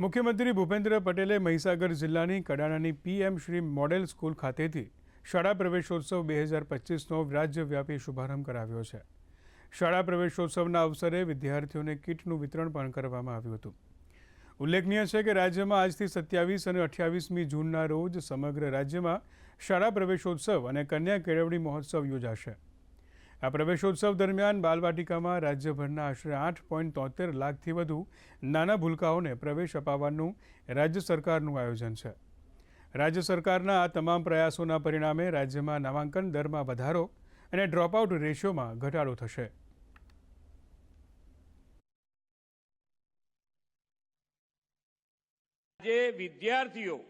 મુખ્યમંત્રી ભૂપેન્દ્ર પટેલે મહીસાગર જિલ્લાની કડાણાની પીએમ શ્રી મોડેલ સ્કૂલ ખાતેથી શાળા પ્રવેશોત્સવ બે હજાર પચીસનો રાજ્યવ્યાપી શુભારંભ કરાવ્યો છે. શાળા પ્રવેશોત્સવના અવસરે વિદ્યાર્થીઓને કીટનું વિતરણ પણ કરવામાં આવ્યું હતું. ઉલ્લેખનીય છે કે રાજ્યમાં આજથી સત્યાવીસ અને અઠ્યાવીસમી જૂનના રોજ સમગ્ર રાજ્યમાં શાળા પ્રવેશોત્સવ અને કન્યા કેળવણી મહોત્સવ યોજાશે. આ પ્રવેશોત્સવ દરમિયાન બાલવાટિકામાં રાજ્યભરના આશરે આઠ પોઈન્ટ તોતેર લાખથી વધુ નાના ભૂલકાઓને પ્રવેશ અપાવવાનું રાજ્ય સરકારનું આયોજન છે. રાજ્ય સરકારના આ તમામ પ્રયાસોના પરિણામે રાજ્યમાં નામાંકન દરમાં વધારો અને ડ્રોપઆઉટ રેશિયોમાં ઘટાડો થશે. જે વિદ્યાર્થીઓ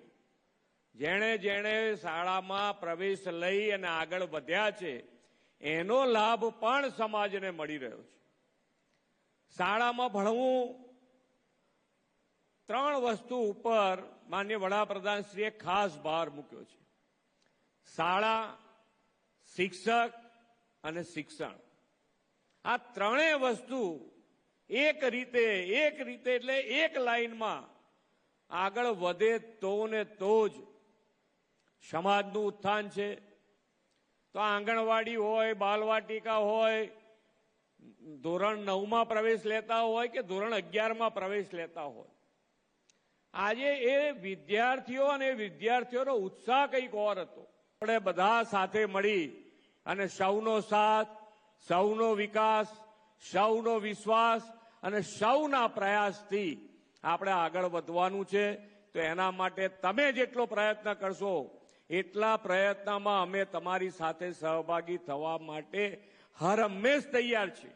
જેણે જેણે શાળામાં પ્રવેશ લઈ અને આગળ વધ્યા છે એનો લાભ પણ સમાજને મળી રહ્યો છે. શાળામાં ભણવું ત્રણ વસ્તુ ઉપર માન્ય વડાપ્રધાનશ્રીએ ખાસ ભાર મૂક્યો છે. શાળા, શિક્ષક અને શિક્ષણ. આ ત્રણેય વસ્તુ એક રીતે એક રીતે એટલે એક લાઈનમાં આગળ વધે તો ને તો જ સમાજનું ઉત્થાન છે તો આંગણવાડી હોય, બાલવાટિકા હોય, ધોરણ નવમાં પ્રવેશ લેતા હોય કે ધોરણ અગિયારમાં પ્રવેશ લેતા હોય? આજે એ વિદ્યાર્થીઓ અને વિદ્યાર્થીઓનો ઉત્સાહ કંઈક ઓર હતો. આપણે બધા સાથે મળી અને સૌનો સાથ, સૌનો વિકાસ, સૌનો વિશ્વાસ અને સૌના પ્રયાસથી આપણે આગળ વધવાનું છે. તો એના માટે તમે જેટલો પ્રયત્ન કરશો એટલા પ્રયત્નમાં અમે તમારી સાથે સહભાગી થવા માટે હર હંમેશ તૈયાર છીએ.